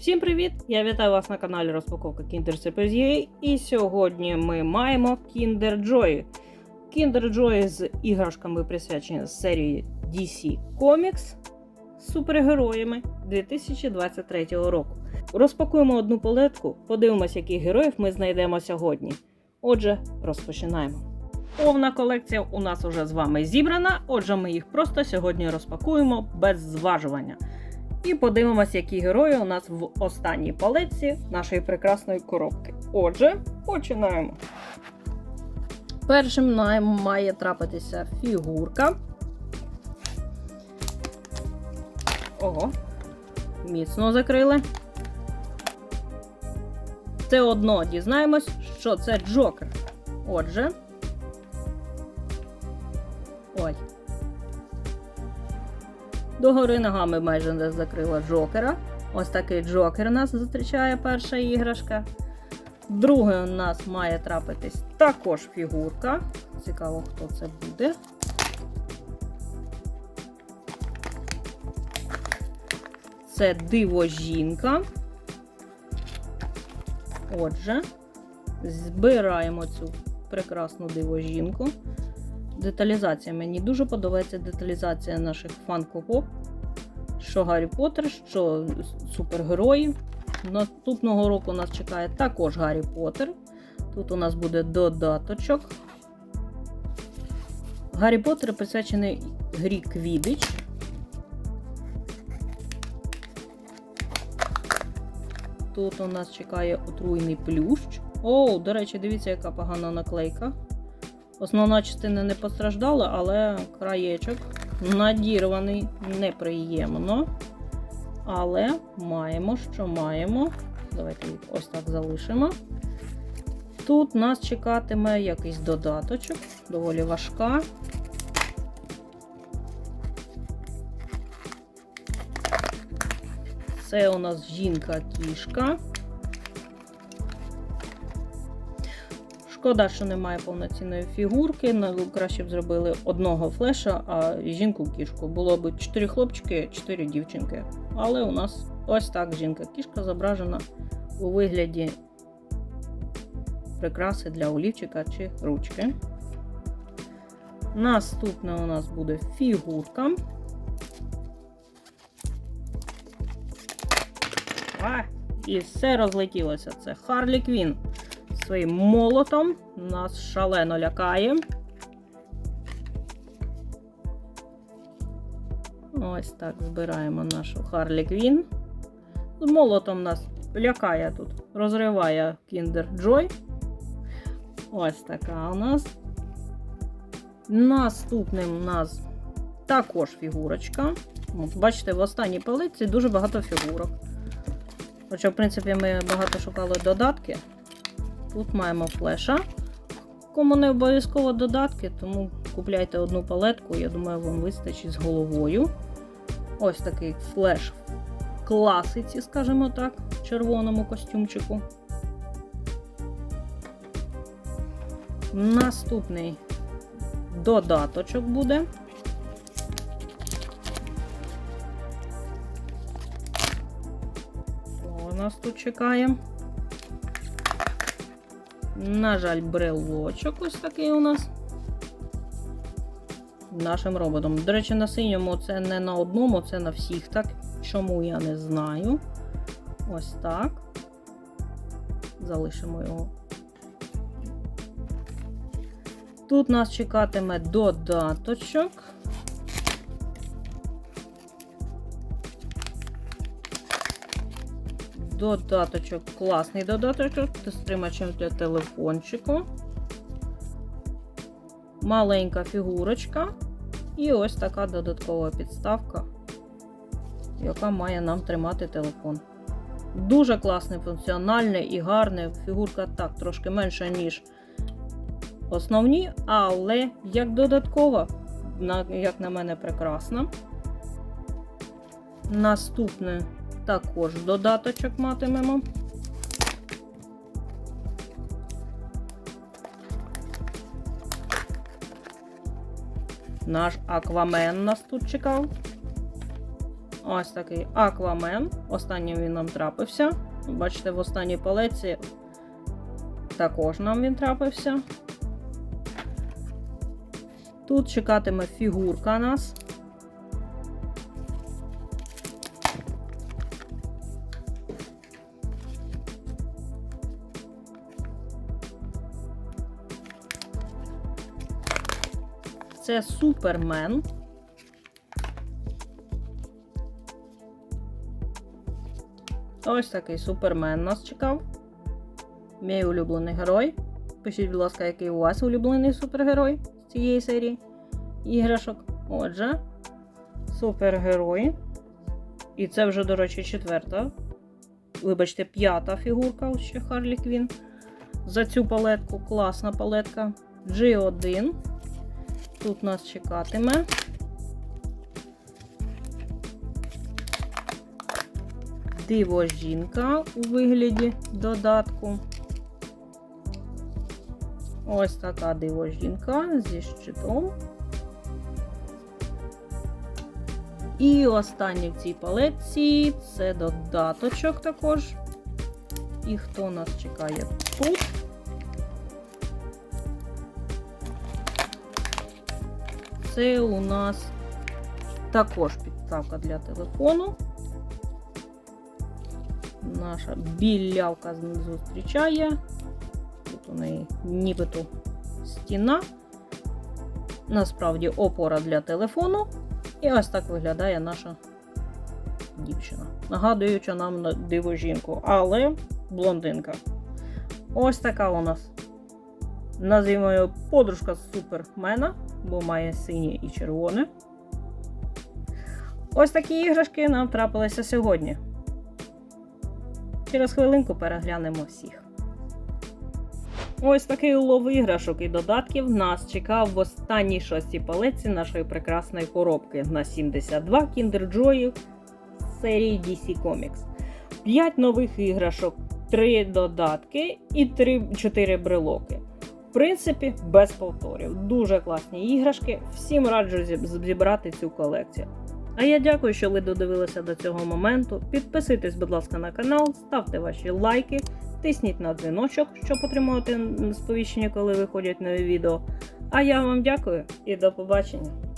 Всім привіт! Я вітаю вас на каналі Розпаковка Kinder Surprise І сьогодні ми маємо Kinder Joy. Kinder Joy з іграшками присвячені серії DC Comics з супергероями 2023 року. Розпакуємо одну палетку, подивимося, яких героїв ми знайдемо сьогодні. Отже, розпочинаємо. Повна колекція у нас уже з вами зібрана, отже, ми їх просто сьогодні розпакуємо без зважування. І подивимося, які герої у нас в останній палеці нашої прекрасної коробки. Отже, починаємо. Першим нам має трапитися фігурка. Ого, міцно закрили. Це одно дізнаємось, що це Джокер. Отже. Догори ногами майже не закрила Джокера. Ось такий Джокер нас зустрічає перша іграшка. Другий у нас має трапитись також фігурка. Цікаво, хто це буде. Це диво жінка. Отже, збираємо цю прекрасну диво жінку. Деталізація. Мені дуже подобається деталізація наших фанко-поп. Що Гаррі Поттер, що супергерої. Наступного року нас чекає також Гаррі Поттер. Тут у нас буде додаточок. Гаррі Поттер присвячений грі Квідич. Тут у нас чекає отруйний плющ. О, до речі, дивіться, яка погана наклейка. Основна частина не постраждала, але краєчок надірваний неприємно. Але маємо, що маємо. Давайте їх ось так залишимо. Тут нас чекатиме якийсь додаточок, доволі важка. Це у нас жінка-кішка. Шкода, що немає повноцінної фігурки. Ну, Краще б зробили одного флеша, а жінку-кішку. Було б 4 хлопчики, 4 дівчинки. Але у нас ось так жінка-кішка зображена у вигляді прикраси для олівчика чи ручки. Наступне у нас буде фігурка. А, і все розлетілося. Це Харлі Квін своїм молотом. Нас шалено лякає. Ось так збираємо нашу Харлі Квін. З молотом нас лякає тут, розриває Kinder Joy. Ось така у нас. Наступним у нас також фігурочка. От, Бачите, в останній палиці дуже багато фігурок. Хоча, в принципі, ми багато шукали додатки. Тут маємо флеша. Кому не обов'язково додатки, тому купляйте одну палетку, я думаю, вам вистачить з головою. Ось такий флеш в класиці, скажімо так, в червоному костюмчику. Наступний додаточок буде. Що нас тут чекає? На жаль, брелочок ось такий у нас. Нашим роботом. До речі, на синьому це не на одному, це на всіх так. Чому я не знаю. Ось так. Залишимо його. Тут нас чекатиме додаточок. Додаточок, класний додаточок з стримачем для телефончику. Маленька фігурочка. І ось така додаткова підставка, яка має нам тримати телефон. Дуже класний, функціональний і гарний. Фігурка так, трошки менша, ніж основні, але як додаткова, як на мене, прекрасна. Наступне також додаточок матимемо. Наш аквамен нас тут чекав. Ось такий Аквамен. Останнім він нам трапився. Бачите, в останній палеці також нам він трапився. Тут чекатиме фігурка нас. Це Супермен. Ось такий супермен нас чекав. Мій улюблений герой. Пишіть, будь ласка, який у вас улюблений супергерой з цієї серії іграшок. Отже, супергерой. І це вже, до речі, четверта. Вибачте, п'ята фігурка ще Харлі Квін. За цю палетку класна палетка. G1. Тут нас чекатиме. Диво жінка у вигляді додатку. Ось така диво жінка зі щитом. І останнє в цій палетці це додаточок також. І хто нас чекає тут? Це у нас також підставка для телефону. Наша білявка зустрічає. Тут у неї нібито стіна. Насправді опора для телефону. І ось так виглядає наша дівчина. Нагадуючи нам на диво жінку, але блондинка. Ось така у нас. Називаємо її подружка Супермена, бо має синє і червоне. Ось такі іграшки нам трапилися сьогодні. Через хвилинку переглянемо всіх. Ось такий улов іграшок і додатків нас чекав в останній шостій палеці нашої прекрасної коробки на 72 Kinder Joy серії DC Comics. 5 нових іграшок, 3 додатки і 3, 4 брелоки. В принципі, без повторів. Дуже класні іграшки. Всім раджу зібрати цю колекцію. А я дякую, що ви додивилися до цього моменту. Підписуйтесь, будь ласка, на канал, ставте ваші лайки, тисніть на дзвіночок, щоб отримувати сповіщення, коли виходять нові відео. А я вам дякую і до побачення!